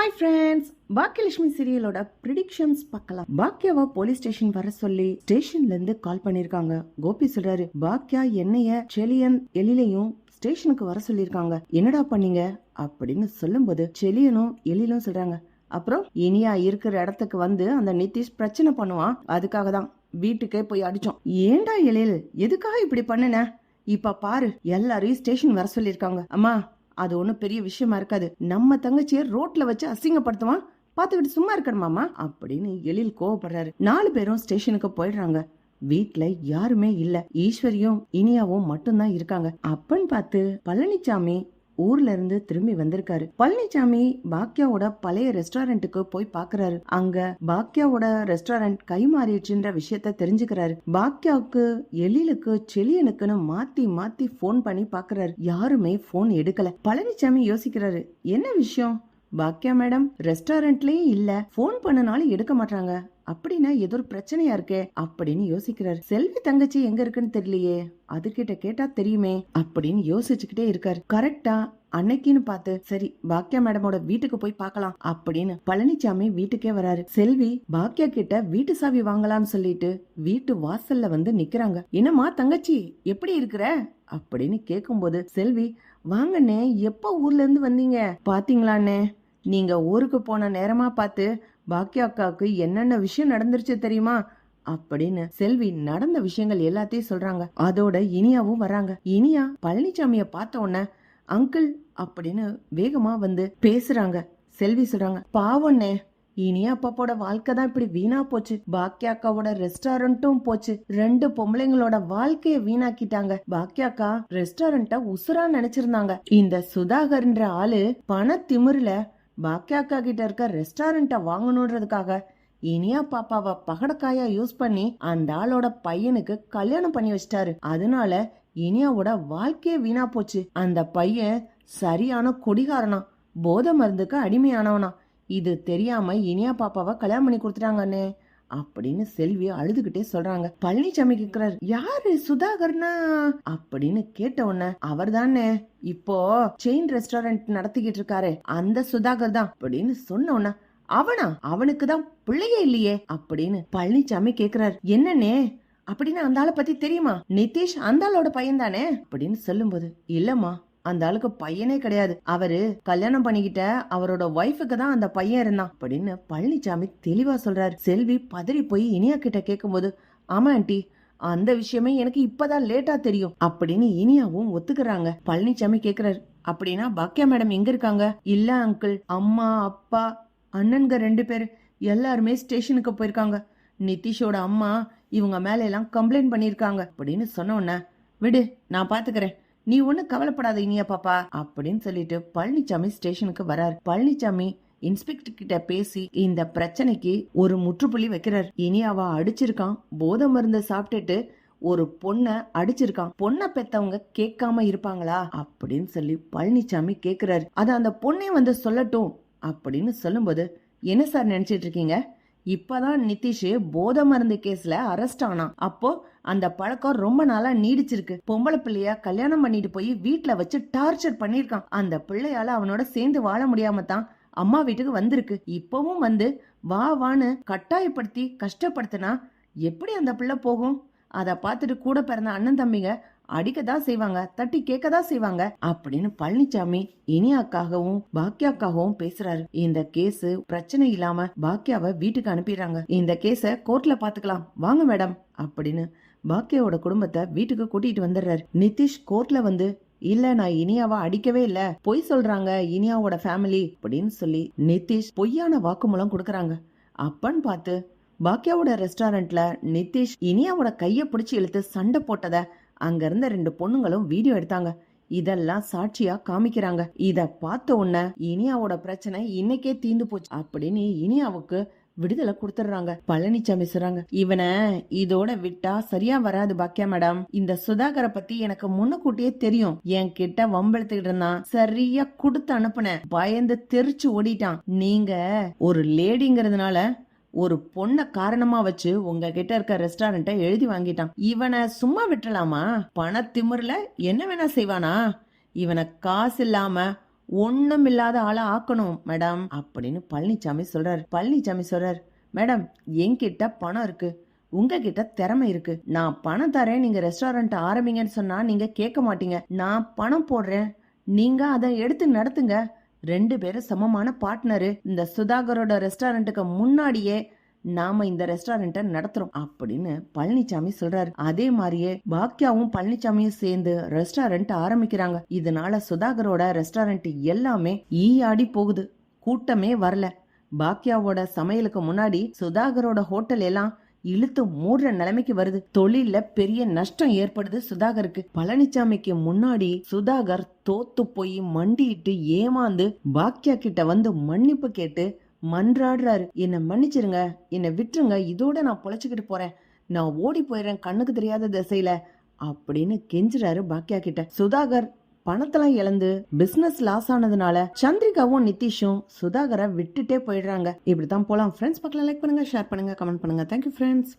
Hi friends Baakiyalakshmi சீரியலோட predictions பார்க்கலாம். பாக்கியாவை போலீஸ் ஸ்டேஷன் வர சொல்லி ஸ்டேஷன்ல இருந்து கால் பண்ணிருக்காங்க. கோபி சொல்றாரு பாக்கியா என்னைய செலியன் எழிலையும் ஸ்டேஷனுக்கு வர சொல்லிருக்காங்க. என்னடா பண்ணீங்க? அப்படின்னு சொல்லும்போது செலியனும் எழிலும் சொல்றாங்க அப்புறம் இனியா இருக்கிற இடத்துக்கு வந்து அந்த நிதிஷ் பிரச்சனை பண்ணுவான். அதுக்காக தான் வீட்டுக்கே போய் அடிச்சோம். ஏன்டா எழில்? எதுக்காக இப்படி பண்ணுன? இப்ப பாரு எல்லாரையும் ஸ்டேஷன் வர சொல்லிருக்காங்க. அம்மா அது ஒன்றும் பெரிய விஷயமா இருக்காது. நம்ம தங்கச்சியை ரோட்ல வச்சு அசிங்கப்படுத்துவான். பார்த்துக்கிட்டு சும்மா இருக்கணுமாமா அப்படின்னு எழில் கோவப்படுறாரு. நாலு பேரும் ஸ்டேஷனுக்கு போயிடுறாங்க. வீட்ல யாருமே இல்ல. ஈஸ்வரியும் இனியாவும் மட்டும்தான் இருக்காங்க. அப்பன்னு பார்த்து பழனிசாமி ஊர்ல இருந்து திரும்பி வந்திருக்காரு. பழனிசாமி பாக்யாவோட பழைய ரெஸ்டாரண்ட்டுக்கு போய் பாக்குறாரு. அங்க பாக்யாவோட ரெஸ்டாரண்ட் கை மாறிடுச்சுன்ற விஷயத்த தெரிஞ்சுக்கிறாரு. பாக்கியாவுக்கு எழிலுக்கு செலியனுக்குன்னு மாத்தி மாத்தி ஃபோன் பண்ணி பாக்குறாரு. யாருமே ஃபோன் எடுக்கல. பழனிசாமி யோசிக்கிறாரு என்ன விஷயம்? பாக்கியா மேடம் ரெஸ்டாரண்ட்லயே இல்ல. ஃபோன் பண்ணனாலும் எடுக்க மாட்டாங்க அப்படின்னா ஏதோ ஒரு பிரச்சனையா இருக்கே அப்படின்னு யோசிக்கிறாரு. செல்வி தங்கச்சி எங்க இருக்குன்னு தெரியலையே. அதுகிட்ட கேட்டா தெரியுமே அப்படின்னு யோசிச்சுக்கிட்டே இருக்காரு. கரெக்டா அன்னைக்குன்னு பார்த்து சரி பாக்கியா மேடமோட வீட்டுக்கு போய் பார்க்கலாம் அப்படின்னு பழனிசாமி வீட்டுக்கே வராரு. செல்வி பாக்கியா கிட்ட வீட்டு சாவி வாங்கலாம்னு சொல்லிட்டு வீட்டு வாசல்ல வந்து நிக்கிறாங்க. என்னம்மா தங்கச்சி எப்படி இருக்கிற? அப்படின்னு கேக்கும்போது செல்வி வாங்கண்ணே எப்போ ஊர்ல இருந்து வந்தீங்க? பாத்தீங்களாண்ணே நீங்கள் ஊருக்கு போன நேரமாக பார்த்து பாக்கியா அக்காவுக்கு என்னென்ன விஷயம் நடந்துருச்சு தெரியுமா? அப்படின்னு செல்வி நடந்த விஷயங்கள் எல்லாத்தையும் சொல்றாங்க. அதோட இனியாவும் வராங்க. இனியா பழனிசாமிய பார்த்த உடனே அங்கிள் அப்படின்னு வேகமா வந்து பேசுறாங்க. செல்வி சொல்றாங்க பாவண்ணே இனியா அப்பாவோட வாழ்க்கை தான் இப்படி வீணா போச்சு. பாக்கியாக்காவோட ரெஸ்டாரண்ட்டும் போச்சு. ரெண்டு பொம்பளைங்களோட வாழ்க்கைய வீணாக்கிட்டாங்க. பாக்கியாக்கா ரெஸ்டாரண்ட்ட உசுரா நினைச்சிருந்தாங்க. இந்த சுதாகர்ன்ற ஆளு பண திமிருல பாக்கியாக்கா கிட்ட இருக்க ரெஸ்டாரண்ட்டை வாங்கணுன்றதுக்காக இனியா பாப்பாவை பகடக்காயா யூஸ் பண்ணி அந்த ஆளோட பையனுக்கு கல்யாணம் பண்ணி வச்சிட்டாரு. அதனால இனியாவோட வாழ்க்கையே வீணா போச்சு. அந்த பையன் சரியான கொடிகாரனா போதை மருந்துக்கு அடிமையானவனா. இது தெரியாம இனியா பாப்பாவை கல்யாணம் பண்ணி கொடுத்துட்டாங்கன்னு அப்படின்னு செல்வி அழுதுகிட்டே சொல்றாங்க. பழனிசாமி கேக்குறாரு யாரு சுதாகர்னா? அப்படின்னு கேட்ட உடனே அவர் தானே இப்போ செயின் ரெஸ்டாரண்ட் நடத்திக்கிட்டு இருக்காரு அந்த சுதாகர் தான். அப்படின்னு சொன்ன உடனே அவனா? அவனுக்கு தான் பிள்ளையே இல்லையே. அப்படின்னு பழனிசாமி கேக்குறாரு என்னன்னே அப்படின்னு அந்த ஆளை பத்தி தெரியுமா? நிதிஷ் அந்த ஆளோட பையன் தானே அப்படின்னு சொல்லும்போது இல்லம்மா. அந்த ஆளுக்கு பையனே கிடையாது. அவரு கல்யாணம் பண்ணிக்கிட்ட அவரோட ஒய்ஃபுக்கு தான் அந்த பையன் இருந்தான். அப்படின்னு பழனிசாமி தெளிவா சொல்றாரு. செல்வி பதறி போய் இனியா கிட்ட கேட்கும்போது ஆமா ஆண்டி அந்த விஷயமே எனக்கு இப்பதான் லேட்டா தெரியும். அப்படின்னு இனியாவும் ஒத்துக்கிறாங்க. பழனிசாமி கேக்குறாரு அப்படின்னா பாக்கியா மேடம் எங்க இருக்காங்க? இல்ல அங்கிள் அம்மா அப்பா அண்ணன்க ரெண்டு பேர் எல்லாருமே ஸ்டேஷனுக்கு போயிருக்காங்க. நிதிஷோட அம்மா இவங்க மேல எல்லாம் கம்ப்ளைண்ட் பண்ணியிருக்காங்க அப்படின்னு சொன்ன உடனே விடு நான் பாத்துக்கிறேன். நீ ஒன்னும் கவலைப்படாத இனியா பாப்பா அப்படின்னு சொல்லிட்டு பழனிசாமி ஸ்டேஷனுக்கு வராரு. பழனிசாமி இன்ஸ்பெக்டர் கிட்ட பேசி இந்த பிரச்சனைக்கு ஒரு முற்றுப்புள்ளி வைக்கிறார். இனியாவா அடிச்சிருக்கான் போதை மருந்த சாப்பிட்டுட்டு ஒரு பொண்ண அடிச்சிருக்கான். பொண்ணை பெத்தவங்க கேட்காம இருப்பாங்களா அப்படின்னு சொல்லி பழனிசாமி கேக்குறாரு. அத அந்த பொண்ணே வந்து சொல்லட்டும் அப்படின்னு சொல்லும்போது என்ன சார் நினைச்சிட்டு இருக்கீங்க? இப்பதான் நிதிஷ் போதை மருந்து கேஸ்ல அரெஸ்ட் ஆனான். அப்போ அந்த பழக்கம் ரொம்ப நாளா நீடிச்சிருக்கு. பொம்பளை பிள்ளைய கல்யாணம் பண்ணிட்டு போய் வீட்டுல வச்சு டார்ச்சர் பண்ணிருக்கான் அந்த பிள்ளையால அவனோட சேர்ந்து வாழ முடியாம தான் அம்மா வீட்டுக்கு வந்திருக்கு. இப்பவும் வந்து வா வான்னு கட்டாயப்படுத்தி கஷ்டப்படுத்தினா எப்படி அந்த பிள்ளை போகும்? அதை பார்த்துட்டு கூட பிறந்த அண்ணன் தம்பிங்க அடிக்க தான் செய்வாங்க தட்டி கேட்க தான் செய்வாங்க அப்படின்னு பழனிசாமி இனியாக்காகவும் பாக்கியாக்காகவும் பேசுறாரு. இந்த கேஸ் பிரச்சனை இல்லாம பாக்கியாவை வீட்டுக்கு அனுப்பிடுறாங்க. இந்த கேஸ கோர்ட்ல பாத்துக்கலாம். வாங்க மேடம் அப்படின்னு பாக்கியாவோட குடும்பத்தை வீட்டுக்கு கூட்டிட்டு வந்துடுறாரு. நிதிஷ் கோர்ட்ல வந்து இல்ல நான் இனியாவை அடிக்கவே இல்ல. பொய் சொல்றாங்க இனியாவோட ஃபேமிலி அப்படின்னு சொல்லி நிதிஷ் பொய்யான வாக்குமூலம் கொடுக்கறாங்க. அப்பன்னு பார்த்து பாக்கியாவோட ரெஸ்டாரண்ட்ல நிதிஷ் இனியாவோட கைய பிடிச்சி இழுத்து சண்டை போட்டத அங்கிருந்த ரெண்டு பொண்ணுங்களும் வீடியோ எடுத்தாங்க. இதெல்லாம் சாட்சியா காமிக்கிறாங்க. இத பார்த்த உடனே இனியாவோட பிரச்சனை இன்னைக்கே தீந்து போச்சு அப்படின்னு இனியாவுக்கு விடுதலை கொடுத்துடுறாங்க. பழனிச்சாமி சொல்றாங்க இவனை இதோட விட்டா சரியா வராது பாக்கியா மேடம். இந்த சுதாகரை பத்தி எனக்கு முன்னுக்கூட்டியே தெரியும். என் கிட்ட வம்பெழுத்துக்கிட்டு இருந்தான். சரியா கொடுத்து அனுப்புனேன். பயந்து தெரிச்சு ஓடிட்டான். நீங்க ஒரு லேடிங்கிறதுனால ஒரு பொண்ணை காரணமா வச்சு உங்ககிட்ட இருக்க ரெஸ்டாரண்ட்டை எழுதி வாங்கிட்டான். இவனை சும்மா விட்டுலாமா பண திமிர்ல என்ன வேணா செய்வானா? இவனை காசு இல்லாம ஒண்ணும் இல்லாத ஆளை ஆக்கணும் மேடம் அப்படின்னு பழனிசாமி சொல்றாரு. பழனிசாமி சொல்றாரு மேடம் என்கிட்ட பணம் இருக்கு. உங்ககிட்ட திறமை இருக்கு. நான் பணம் தரேன் நீங்க ரெஸ்டாரண்ட் ஆரம்பிங்கன்னு சொன்னா நீங்க கேட்க மாட்டீங்க. நான் பணம் போடுறேன். நீங்க அதை எடுத்து நடத்துங்க. ரெண்டு பேரும் சமமான பார்ட்னரு இந்த சுதாகரோட ரெஸ்டாரண்ட்டுக்கு முன்னாடியே நாம இந்த ரெஸ்டாரண்ட்டை நடத்துறோம் அப்படின்னு பழனிசாமி சொல்றாரு. அதே மாதிரியே பாக்யாவும் பழனிசாமியும் சேர்ந்து ரெஸ்டாரண்ட் ஆரம்பிக்கிறாங்க. இதனால சுதாகரோட ரெஸ்டாரண்ட் எல்லாமே ஈ ஆடி போகுது. கூட்டமே வரல. பாக்யாவோட சமையலுக்கு முன்னாடி சுதாகரோட ஹோட்டல் எல்லாம் இழுத்து மூடுற நிலைமைக்கு வருது. தொழில்ல பெரிய நஷ்டம் ஏற்படுது. சுதாகருக்கு பழனிசாமிக்கு முன்னாடி சுதாகர் தோத்து போய் மண்டிட்டு ஏமாந்து பாக்கியா கிட்ட வந்து மன்னிப்பு கேட்டு மன்றாடுறாரு. என்னை மன்னிச்சிருங்க. என்னை விட்டுருங்க. இதோட நான் பொழைச்சிக்கிட்டு போறேன். நான் ஓடி போயிடுறேன். கண்ணுக்கு தெரியாத திசையில அப்படின்னு கெஞ்சுறாரு பாக்கியா கிட்ட. சுதாகர் பணத்தெல்லாம் இழந்து பிசினஸ் லாஸ் ஆனதுனால சந்திரிகாவும் நிதிஷும் சுதாகரை விட்டுட்டே போயிடுறாங்க. இப்படித்தான் போலாம். ஃப்ரெண்ட்ஸ் பக்கம் லைக் பண்ணுங்க ஷேர் பண்ணுங்க கமெண்ட் பண்ணுங்க. Thank you friends